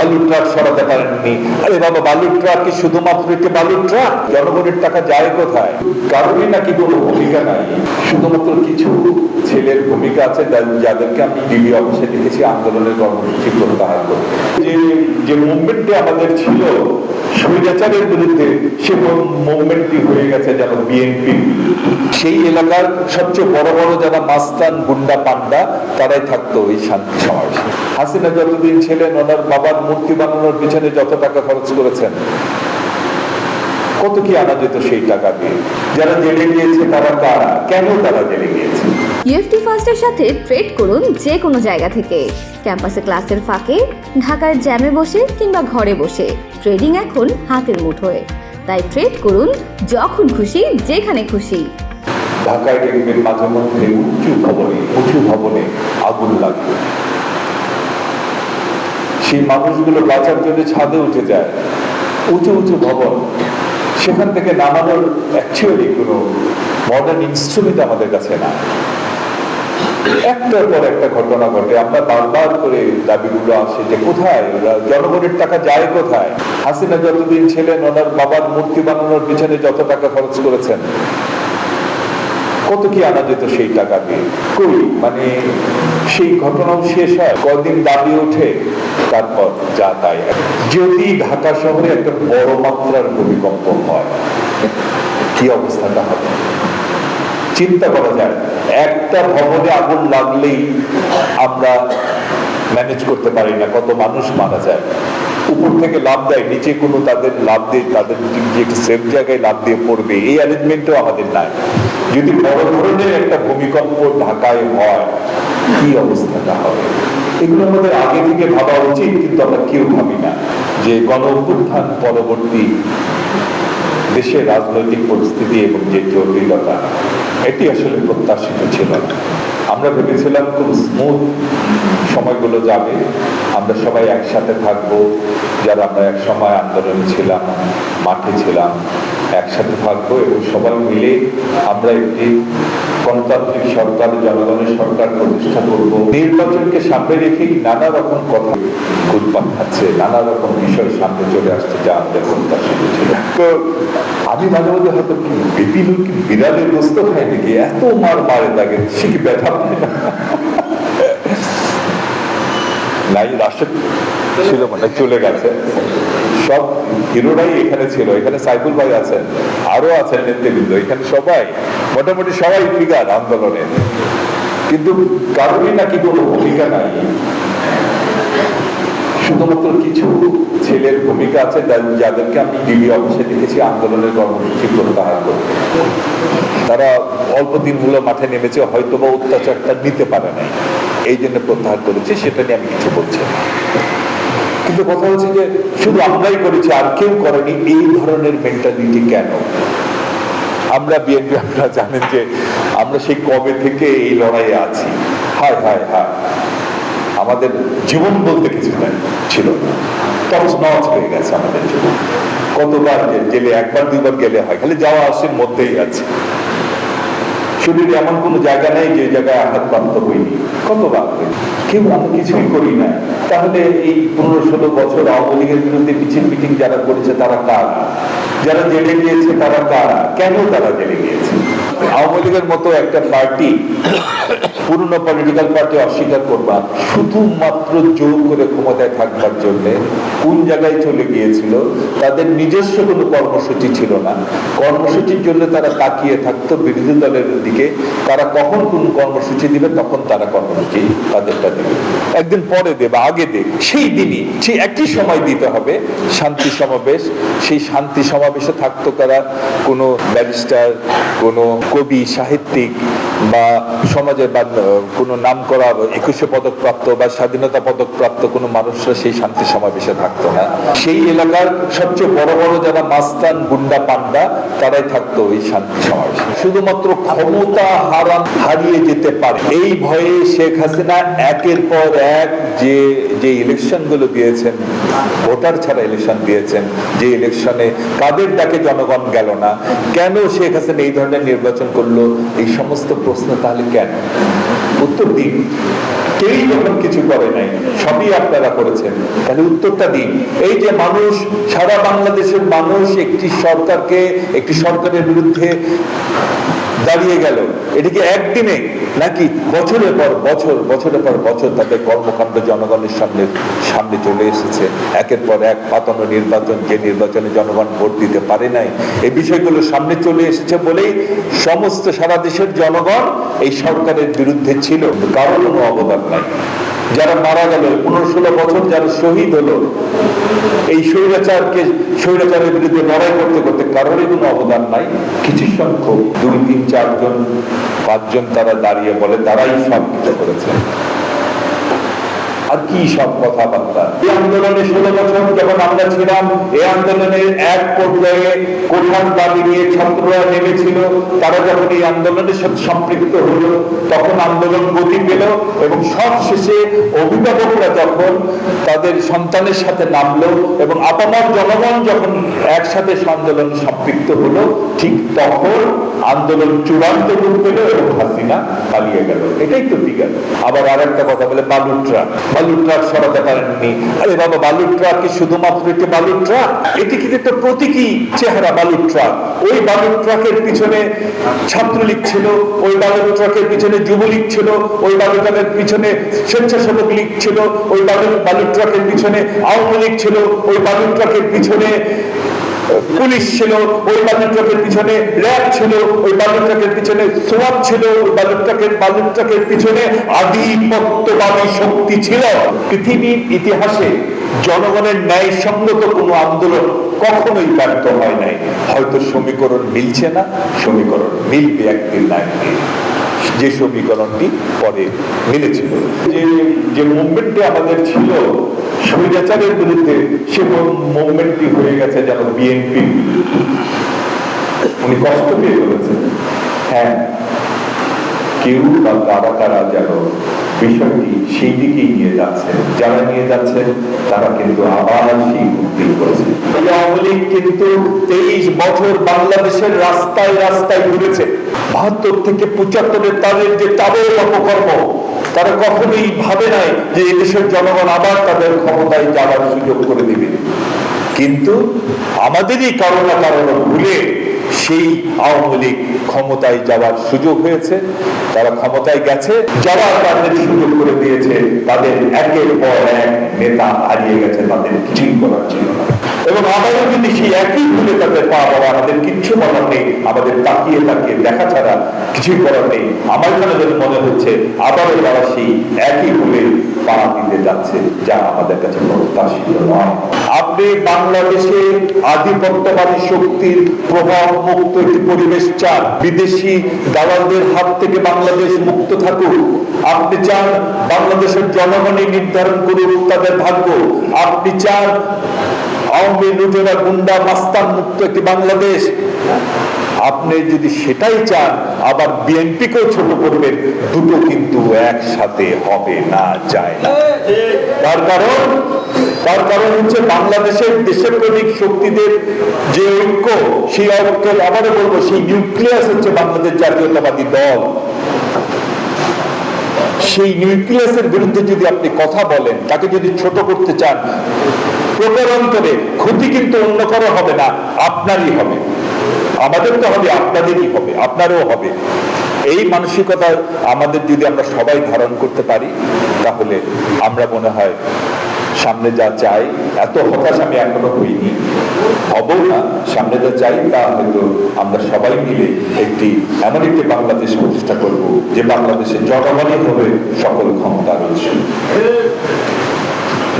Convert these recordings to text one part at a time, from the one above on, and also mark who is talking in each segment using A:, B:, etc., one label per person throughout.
A: বালুর ট্রাক সরাতে পারেননি। আরে বাবা ট্রাক কি শুধুমাত্র একটি ট্রাক জনগণের টাকা যায় কোথায়? কারোরই নাকি কোনো ভূমিকা নাই। শুধুমাত্র কিছু ছেলের ভূমিকা আছে যাদেরকে আমি ডিবি অফিসে দেখেছি, আন্দোলনের কর্মসূচি প্রত্যাহার করতে। যে মুভমেন্টটি আমাদের ছিল স্বৈরাচারের বিরুদ্ধে সে মুভমেন্টটি হয়ে গেছে যেন বিএনপি সেই এলাকার সবচেয়ে বড় বড় যারা মাস্তান গুন্ডা পান্ডা তারাই থাকতো ওই শান্তি সমাবেশে। হাসিনা যতদিন ছিলেন, ওনার বাবার মূর্তি বানানোর পিছনে যত টাকা খরচ করেছেন, কত কি আনা যেত সেই টাকা দিয়ে? যারা জেলে গিয়েছে, তারা কারা? কেন তারা জেলে গিয়েছে?
B: ইউএফটি ফার্স্টের সাথে ট্রেড করুন যে কোনো জায়গা থেকে। ক্যাম্পাসে ক্লাসের ফাঁকে, ঢাকার জ্যামে বসে কিংবা ঘরে বসে। ট্রেডিং এখন হাতের মুঠোয় তাই ট্রেড করুন যখন খুশি, যেখানে খুশি।
A: মাঝে মধ্যে উঁচু ভবনে উঁচু ভবনে আগুন লাগবে। সেই মানুষগুলো বাঁচার জন্য ছাদে উঠে যায়। উঁচু উঁচু ভবন। সেখান থেকে নামানোর অ্যাকচুয়ালি কোনো মডার্ন ইনস্ট্রুমেন্ট আমাদের কাছে না একটার পর একটা ঘটনা ঘটে। আমরা বারবার করে দাবিগুলো আসে যে কোথায়? জনগণের টাকা যায় কোথায়? হাসিনা যতদিন ছিলেন, ওনার বাবার মূর্তি বানানোর পিছনে যত টাকা খরচ করেছেন, কত কি আনা যেত সেই টাকা দিয়ে? মানে সেই ঘটনাও শেষ হয়। কদিন দাবি ওঠে, তারপর যা তাই যদি ঢাকা শহরে একটা বড় মাত্রার ভূমিকম্প হয়, কি অবস্থাটা হবে? চিন্তা করা যায় একটা ভবনে আগুন লাগলেই আমরা ম্যানেজ করতে পারি না, কত মানুষ মারা যায়। উপর থেকে লাভ দেয়, নিচে কোনো তাদের লাভ দিয়ে, তাদের একটা সেফ জায়গায় লাভ দিয়ে পড়বে, এই অ্যারেঞ্জমেন্টও আমাদের নাই। যদি বড় ধরনের একটা ভূমিকম্প ঢাকায় হয়, কি অবস্থাটা হবে? এগুলো আমাদের আগে থেকে ভাবা উচিত, কিন্তু আমরা কেউ ভাবি না যে গণ অভ্যুত্থান পরবর্তী দেশের রাজনৈতিক পরিস্থিতি এবং যে জটিলতা, এটি আসলে প্রত্যাশিত ছিল। আমরা ভেবেছিলাম খুব স্মুথ সময়গুলো যাবে। আমরা সবাই একসাথে থাকব, যারা আমরা এক সময় আন্দোলনে ছিলাম, মাঠে ছিলাম, একসাথে থাকব এবং সবাই মিলে আমরা একটি গণতান্ত্রিক সরকার, জনগণের সরকার প্রতিষ্ঠা করব। নির্বাচনকে সামনে রেখেই নানা রকম কথা ঘুরপাক খাচ্ছে, নানা রকম বিষয় সামনে চলে আসছে, যা আমাদের প্রত্যাশিত ছিল তো আমি মাঝে মধ্যে হয়তো কি বিপিন কি বিড়ালের গোস্ত খায় নাকি? এত মার মারে তাকে সে কি ব্যথা পায় না? নাই, রাষ্ট্র ছিল মানে চলে গেছে। সব হিরোরাই এখানে ছিল, এখানে সাইফুল ভাই আছেন, আরও আছেন নেতৃবৃন্দ, এখানে সবাই, মোটামুটি সবাই ফিগার আন্দোলনে কিন্তু কারোরই নাকি কোনো ভূমিকা নাই। শুধুমাত্র কিছু ছেলের ভূমিকা আছে যাদেরকে আমি ডিবি অফিসে দেখেছি, আন্দোলনের কর্মসূচি প্রত্যাহার করতে। তারা অল্প দিন হলো মাঠে নেমেছে হয়তো বা অত্যাচারটা নিতে পারে নাই। এই জন্য প্রত্যাহার করেছে, সেটা নিয়ে আমি কিছু বলছি না। কিন্তু কথা হচ্ছে যে শুধু আমরাই করেছি, আর কেউ করেনি। এই ধরনের মেন্টালিটি কেন? আমরা বিএনপি আপনারা জানেন যে আমরা সেই কবে থেকে এই লড়াইয়ে আছি। হায় হায় হায়। আমাদের জীবন বলতে কিছু নাই, ছিল না। হয়ে গেছে আমাদের জীবন। কতবার জেলে, একবার, দুইবার গেলে হয়। খালি যাওয়া আসে মধ্যেই আছে। শরীরে এমন কোনো জায়গা নেই যে জায়গায় আঘাতপ্রাপ্ত হইনি কতবার? হইনি? কেউ আমি কিছুই করি না। তাহলে এই পনেরো ষোলো বছর আওয়ামী লীগের বিরুদ্ধে মিছিল মিটিং যারা করেছে, তারা কারা? যারা জেলে গিয়েছে, তারা কারা? কেন তারা জেলে গিয়েছে? আওয়ামী লীগের মতো একটা পার্টি পুরনো পলিটিক্যাল পার্টি অস্বীকার করবা, শুধুমাত্র জোর করে ক্ষমতায় থাকবার জন্য কোন জায়গায় চলে গিয়েছিল, তাদের নিজস্ব কোনো কর্মসূচি ছিল না। কর্মসূচির জন্য তারা তাকিয়ে থাকতো বিরোধী দলের দিকে, তারা কখন কোন কর্মসূচি দিবে তখন তারা কর্মসূচি তাদেরটা দেবে। একদিন পরে দেবে আগে দেবে সেই দিনই, সেই একই সময় দিতে হবে। শান্তি সমাবেশ, সেই শান্তি সমাবেশে থাকতো তারা কোনো ব্যারিস্টার, কোনো কবি, সাহিত্যিক বা সমাজে বা কোনো নাম করা একুশে পদক প্রাপ্ত বা স্বাধীনতা পদক প্রাপ্ত কোনো মানুষরা সেই শান্তি সমাবেশে থাকতো না। সেই এলাকার সবচেয়ে বড় বড় যারা মাস্তান, গুন্ডা, পান্ডা, তারাই থাকতো ওই শান্তি সমাবেশে। শুধুমাত্র ক্ষমতা হারান, হারিয়ে যেতে পারে। এই ভয়ে শেখ হাসিনা একের পর এক যে যে ইলেকশনগুলো দিয়েছেন, ভোটার ছাড়া ইলেকশন দিয়েছেন, যে ইলেকশনে কাদের ডাকে জনগণ গেল না, কেন শেখ হাসিনা এই ধরনের নির্বাচন করল, এই সমস্ত প্রশ্ন তাহলে কেন? উত্তর দিন। কেউই যখন কিছু করে নাই, সবই আপনারা করেছেন। তাহলে উত্তরটা দিন। এই যে মানুষ, সারা বাংলাদেশের মানুষ একটি সরকারকে, একটি সরকারের বিরুদ্ধে দাঁড়িয়ে গেল। এটিকে একদিনে নাকি বছরের পর বছর, বছরের পর বছর তাদের কর্মকাণ্ড জনগণের সামনে সামনে চলে এসেছে। একের পর এক পাতানো নির্বাচন, যে নির্বাচনে জনগণ ভোট দিতে পারে নাই, এই বিষয়গুলো সামনে চলে এসেছে বলেই সমস্ত সারা দেশের জনগণ এই সরকারের বিরুদ্ধে ছিল। কারণ কোনো অবদান নাই। যারা মারা গেল, পনেরো ষোলো বছর যারা শহীদ হলো, এই স্বৈরাচারকে, স্বৈরাচারের বিরুদ্ধে লড়াই করতে করতে কারোরই কোনো অবদান নাই। কিছু সংখ্যক, দুই, তিন, চারজন, পাঁচজন তারা দাঁড়িয়ে বলে, তারাই সব করেছে। আর কি সব কথাবার্তা। এই আন্দোলনে ষোলো বছর যখন আমরা ছিলাম, এই আন্দোলনের এক পর্যায়ে কোঠার দাবি নিয়ে ছাত্ররা নেমেছিল। তারা যখন এই আন্দোলনের সাথে সম্পৃক্ত হলো, তখন আন্দোলন গতি পেল এবং সব শেষে অভিভাবকরা যখন তাদের সন্তানের সাথে নামলো এবং আপামর জনগণ যখন একসাথে আন্দোলনে সম্পৃক্ত হলো, ঠিক তখন আন্দোলন চূড়ান্ত রূপ পেল এবং হাসিনা পালিয়ে গেল। এটাই তো ফিগার। আবার আর একটা কথা বলে বালুর ট্রাক। ট্রাক সরাতে পারেননি। আরে বাবা, বালুর ট্রাক কি শুধুমাত্র একটি বালুর ট্রাক? এটি কিন্তু একটা প্রতীকী চেহারা বালুর ট্রাক? ওই বালুর ট্রাকের পিছনে ছাত্রলীগ ছিল, ওই বালুর ট্রাকের পিছনে যুবলীগ ছিল, ওই বালুর ট্রাকের পিছনে স্বেচ্ছাসেবক লীগ ছিল, ওই বালুর বালুর ট্রাকের পিছনে আওয়ামী লীগ ছিল, ওই বালুর ট্রাকের পিছনে পুলিশ ছিল, ওই বালুর ট্রাকের পিছনে র্যাব ছিল, ওই বালুর ট্রাকের পিছনে সোয়াব ছিল, ওই বালুর ট্রাকের বালুর ট্রাকের পিছনে আধিপত্যবাদী শক্তি ছিল। পৃথিবীর ইতিহাসে জনগণের ন্যায়সঙ্গত কোনো আন্দোলন কখনোই ব্যর্থ হয় নাই। হয়তো সমীকরণ মিলছে না, সমীকরণ মিলবে একদিন না একদিন। যে সমীকরণটি পরে মিলেছিল যে যে মুভমেন্টটি আমাদের ছিল স্বৈরাচারের বিরুদ্ধে সে মুভমেন্টটি হয়ে গেছে যেন বিএনপি উনি কষ্ট পেয়ে বলেছেন। হ্যাঁ কেউ বা কারা কারা যেন বিষয়টি সেই দিকেই নিয়ে যাচ্ছে। যারা নিয়ে যাচ্ছে, তারা কিন্তু আবার সেই মুক্তি করেছে। আওয়ামী লীগ কিন্তু তেইশ বছর বাংলাদেশের রাস্তায় রাস্তায় ঘুরেছে। বাহাত্তর থেকে পঁচাত্তরের তাদের যে তাদের অপকর্ম তারা কখনোই ভাবে নাই যে এদেশের জনগণ আবার তাদের ক্ষমতায় যাওয়ার সুযোগ করে দিবে। কিন্তু আমাদেরই কারও না কারণ ভুলে সেই আওয়ামী লীগ ক্ষমতায় যাওয়ার সুযোগ হয়েছে। তারা ক্ষমতায় গেছে যারা তাদের সুযোগ করে দিয়েছে। তাদের একের পর এক নেতা হারিয়ে গেছে, তাদের কিছুই করার ছিল না এবং আমাদের যদি সেই একই ভুলে তাদের পা দেওয়া আমাদের কিচ্ছু বলার নেই, আমাদের তাকিয়ে তাকিয়ে দেখা ছাড়া কিছুই করার নেই। আমার কেন যেন মনে হচ্ছে, আবারও তারা সেই একই ভুলে পা দিতে যাচ্ছে, যা আমাদের কাছে প্রত্যাশিত নয়। আপনি বাংলাদেশে আধিপত্যবাদী শক্তির প্রভাব মুক্ত একটি পরিবেশ চান, বিদেশি দালালদের হাত থেকে বাংলাদেশ মুক্ত থাকুক। আপনি চান বাংলাদেশের জনগণই নির্ধারণ করুক তাদের ভাগ্য। আপনি চান আওয়ামী লুটেরা গুন্ডা মাস্তান মুক্ত একটি বাংলাদেশ, আপনি যদি সেটাই চান, আবার বিএনপিকেও ছোট করবেন, দুটো কিন্তু একসাথে হবে না, যায় না। তার কারণ তার কারণ হচ্ছে বাংলাদেশের দেশপ্রেমিক শক্তিদের যে ঐক্য, সেই ঐক্যের, আবারও বলব, সেই নিউক্লিয়াস হচ্ছে বাংলাদেশ জাতীয়তাবাদী দল। সেই নিউক্লিয়াসের বিরুদ্ধে যদি আপনি কথা বলেন, তাকে যদি ছোট করতে চান প্রকারান্তরে ক্ষতি কিন্তু অন্য কারও হবে না, আপনারই হবে। আমাদের তো হবে, আপনাদেরই হবে, আপনারও হবে। এই মানসিকতা আমাদের যদি আমরা সবাই ধারণ করতে পারি, তাহলে আমরা মনে হয় সামনে যা চাই, এত হতাশ আমি এখনও হইনি। না সামনে যা চাই, তা হয়তো আমরা সবাই মিলে একটি, এমন একটি বাংলাদেশ প্রতিষ্ঠা করব, যে বাংলাদেশে জনগণই হবে সকল ক্ষমতার উৎস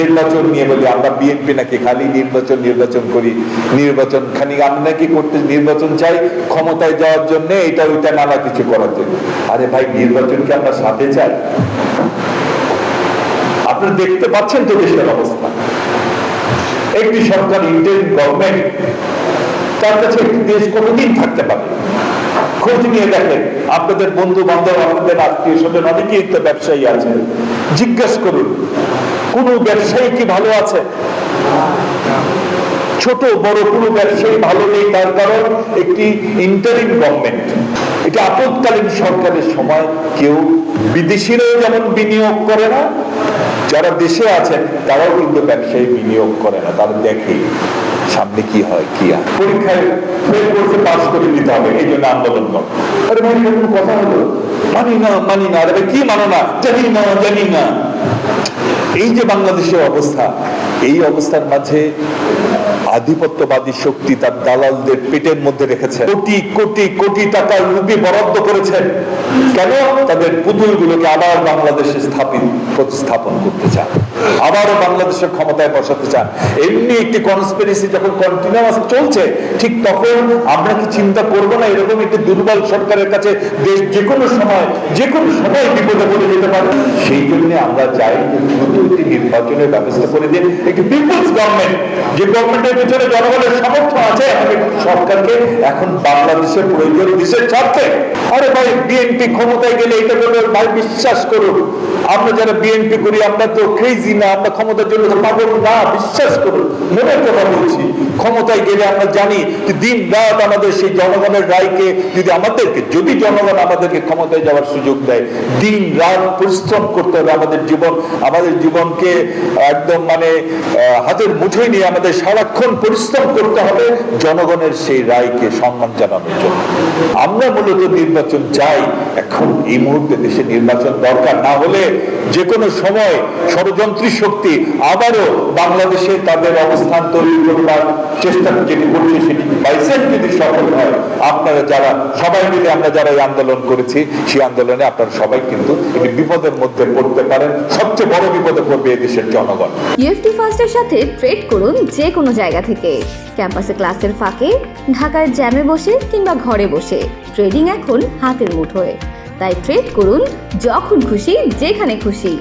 A: নির্বাচন নিয়ে বলি, আমরা বিএনপি নাকি খালি নির্বাচন নির্বাচন করি, নির্বাচন খালি আমি নাকি করতে, নির্বাচন চাই ক্ষমতায় যাওয়ার জন্য, এটা ওইটা নানা কিছু করার জন্য। আরে ভাই নির্বাচনকে আমরা সাথে চাই? আপনারা দেখতে পাচ্ছেন তো দেশের অবস্থা। একটি সরকার ইন্ডিয়ান গভর্নমেন্ট তার কাছে একটি দেশ কতদিন থাকতে পারে খোঁজ নিয়ে দেখেন, আপনাদের বন্ধু বান্ধব আপনাদের আত্মীয় স্বজন অনেকেই তো ব্যবসায়ী আছেন জিজ্ঞেস করুন, কোন ব্যবসায়ী কি ভালো আছে? ছোট, বড় কোনো ব্যবসায়ী ভালো নেই, তার কারণ একটি ইন্টারিম গভর্নমেন্ট। এটা আপদকালীন সরকারের সময় কেউ বিদেশিরাও যেমন বিনিয়োগ করে না যারা দেশে আছেন, তারাও কিন্তু ব্যবসায়ী বিনিয়োগ করে না, তারা দেখে সামনে কি হয় কি হয় পরীক্ষায় ফেল করতে করে দিতে হবে, এই জন্য আন্দোলন কর কথা হলো? মানি না মানি না আরে কি মানো না জানি না জানি না। এই যে বাংলাদেশের অবস্থা, এই অবস্থার মাঝে আধিপত্যবাদী শক্তি তার দালালদের পেটের মধ্যে রেখেছে। কোটি কোটি কোটি টাকার রুপি বরাদ্দ করেছেন। কেন? তাদের পুতুলগুলোকে আবার বাংলাদেশে স্থাপিত প্রতিস্থাপন করতে চান। আবারও বাংলাদেশের ক্ষমতায় বসাতে চান। এমনি একটি কনস্পিরেসি যখন কন্টিনিউয়াস চলছে, ঠিক তখন আমরা কি চিন্তা করব না এরকম একটি দুর্বল সরকারের কাছে দেশ যে কোনো সময় যে কোনো সময় বিপদে পড়ে যেতে পারে? সেই জন্য আমরা চাই দ্রুত একটি নির্বাচনের ব্যবস্থা করে দিন একটি পিপলস গভর্নমেন্ট যে গভর্নমেন্টের পিছনে জনগণের সামর্থ্য আছে সরকারকে এখন বাংলাদেশের প্রয়োজন দেশের স্বার্থে। আরে ভাই বিএনপি ক্ষমতায় গেলে এটা করবে ভাই, বিশ্বাস করুন। আমরা যারা বিএনপি করি, আমরা তো ক্রেজি না আমরা ক্ষমতার জন্য না বিশ্বাস করুন কথা বলছি। ক্ষমতায় গেলে আমরা জানি যে দিন রাত আমাদের সেই জনগণের রায়কে, যদি আমাদেরকে, যদি জনগণ আমাদেরকে ক্ষমতায় যাওয়ার সুযোগ দেয়, দিন রাত পরিশ্রম করতে হবে আমাদের জীবন, আমাদের জীবনকে একদম মানে হাতের মুঠোয় নিয়ে আমাদের সারাক্ষণ পরিশ্রম করতে হবে জনগণের সেই রায়কে সম্মান জানানোর জন্য। আমরা মূলত নির্বাচন চাই, এখন এই মুহূর্তে দেশে নির্বাচন দরকার না হলে যে কোনো সময় ষড়যন্ত্রী শক্তি আবারও বাংলাদেশে তাদের অবস্থান তৈরি করবার চেষ্টা যেটি করছে সেটি বাইসেন্ট যদি সফল হয়, আপনারা যারা, সবাই মিলে আমরা যারা এই আন্দোলন করেছি, সেই আন্দোলনে আপনারা সবাই কিন্তু একটি বিপদের মধ্যে পড়তে পারেন। সবচেয়ে বড় বিপদে পড়বে দেশের জনগণ।
B: ইউএফটি ফার্স্টের সাথে ট্রেড করুন যে কোনো জায়গা থেকে। ক্যাম্পাসে ক্লাসের ফাঁকে, ঢাকার জ্যামে বসে কিংবা ঘরে বসে। ট্রেডিং এখন হাতের মুঠোয়। তাই ট্রেড করুন যখন খুশি, যেখানে খুশি।